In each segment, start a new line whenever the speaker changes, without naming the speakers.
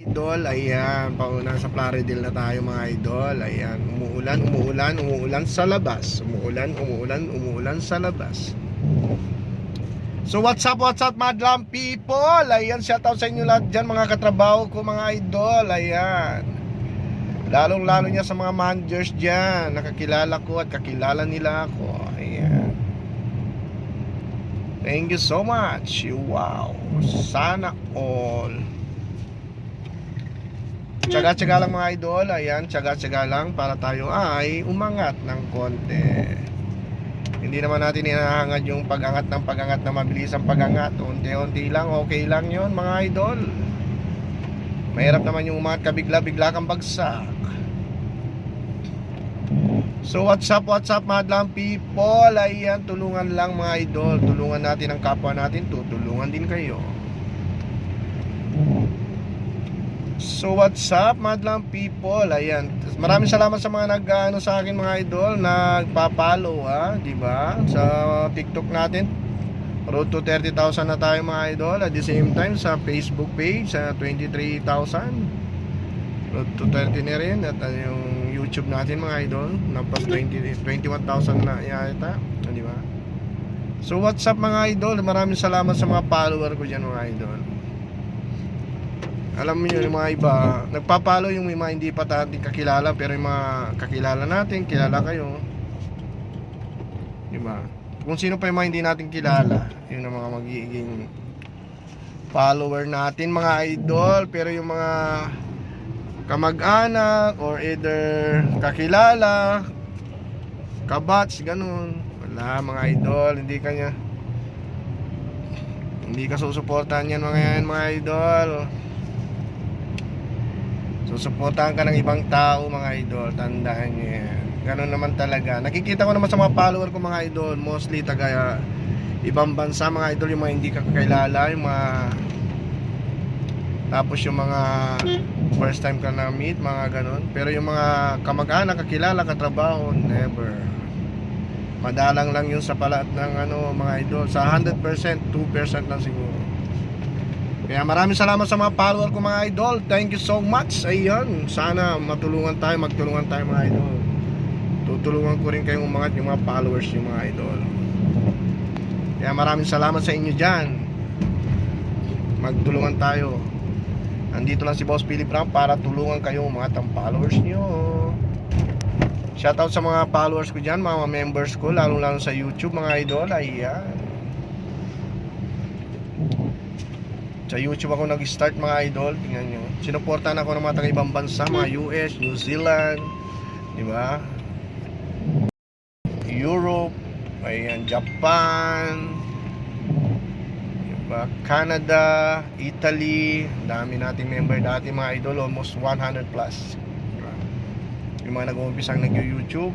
Idol, ayan, pauna sa Plaridel na tayo mga idol. Ayan, umuulan, umuulan, umuulan sa labas. Umuulan, umuulan, umuulan sa labas. So what's up, what's up madlang people? Ayan, shout out sa inyo lahat dyan mga katrabaho ko mga idol. Ayan. Lalong lalo niya sa mga managers dyan. Nakakilala ko at kakilala nila ako. Ayan. Thank you so much. Wow. Sana all. Tsaga-tsaga lang mga idol. Ayan, tsaga-tsaga lang para tayo ay umangat ng konti. Hindi naman natin hinahangad yung pag-angat ng pag-angat na mabilis ang pag-angat. Unti-unti lang, okay lang yon mga idol. Mahirap naman yung umangat ka bigla-bigla kang bagsak. So what's up, what's up madlang people? Ayan, tulungan lang mga idol. Tulungan natin ang kapwa natin, tutulungan din kayo. So what's up madlang people? Ayan. Maraming salamat sa mga nag ano sa akin mga idol, nagpa-follow ha, di ba? Sa TikTok natin. Road to 30,000 na tayo mga idol. At the same time sa Facebook page sa 23,000. Road to 30 na rin at uh, yung YouTube natin mga idol, nagpas 20 21,000 na yata, Ah, di ba? So what's up mga idol? Maraming salamat sa mga follower ko diyan mga idol alam yun yung mga iba nagpapalo yung mga hindi pa natin kakilala pero yung mga kakilala natin kilala kayo. Di ba kung sino pa yung mga hindi natin kilala yun ang mga magiging follower natin mga idol pero yung mga kamag-anak or either kakilala kabats ganun. Wala mga idol hindi kanya hindi ka susuportahan yan mga yan mga idol Susuportahan ka ng ibang tao mga idol. Tandaan nyo yan. Ganun naman talaga. Nakikita ko naman sa mga follower ko mga idol Mostly taga ibang bansa mga idol Yung mga hindi ka kakilala Yung mga Tapos yung mga First time ka na meet Mga ganun. Pero yung mga kamag-anak Kakilala, katrabaho Never. Madalang lang yun sa palat ng ano mga idol. Sa 100% 2% lang siguro kaya maraming salamat sa mga follower ko mga idol. Thank you so much. Ayun, sana matulungan tayo, magtulungan tayo mga idol. Tutulungan ko rin kayong umangat yung mga followers yung mga idol. Kaya maraming salamat sa inyo dyan. Magtulungan tayo. Andito lang si Boss Philip Brown para tulungan kayong umangat ang followers nyo. Shoutout sa mga followers ko dyan, mga members ko, lalo-lalo sa YouTube mga idol. Ayan. Sa YouTube ako nag-start mga idol, tingnan nyo. Sinuportahan ako ng mga taga ibang bansa, mga US, New Zealand, di ba? Europe, ayan, Japan, di ba? Canada, Italy, dami nating member dati mga idol, almost 100 plus. Yung mga nag-uumpisang nag-YouTube,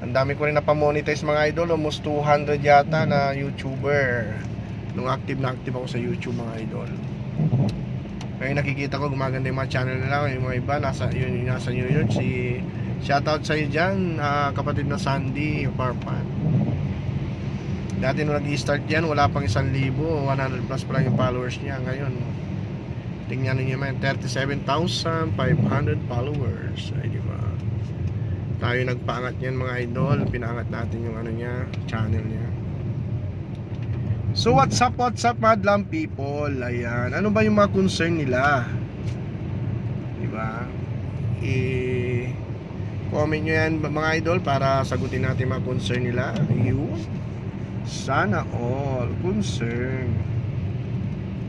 ang dami ko rin napamonetize mga idol, almost 200 yata na YouTuber nung active na active ako sa YouTube mga idol. Ngayon nakikita ko gumaganda yung mga channel nila. Yung mga iba nasa, yun, nasa New York. Si shoutout sa iyo dyan ah, kapatid na Sandy Parpan dati nung nag-start yan wala pang 1,000 100 plus pa lang yung followers niya. Ngayon tingnan niyo man 37,500 followers. Ay di ba? Tayo nagpaangat yan mga idol. Pinaangat natin yung ano niya channel niya So what's up, what's up madlang people? Ayan, ano ba yung mga concern nila? Diba? I Comment nyo yan mga idol Para sagutin natin mga concern nila. Yun Sana all concern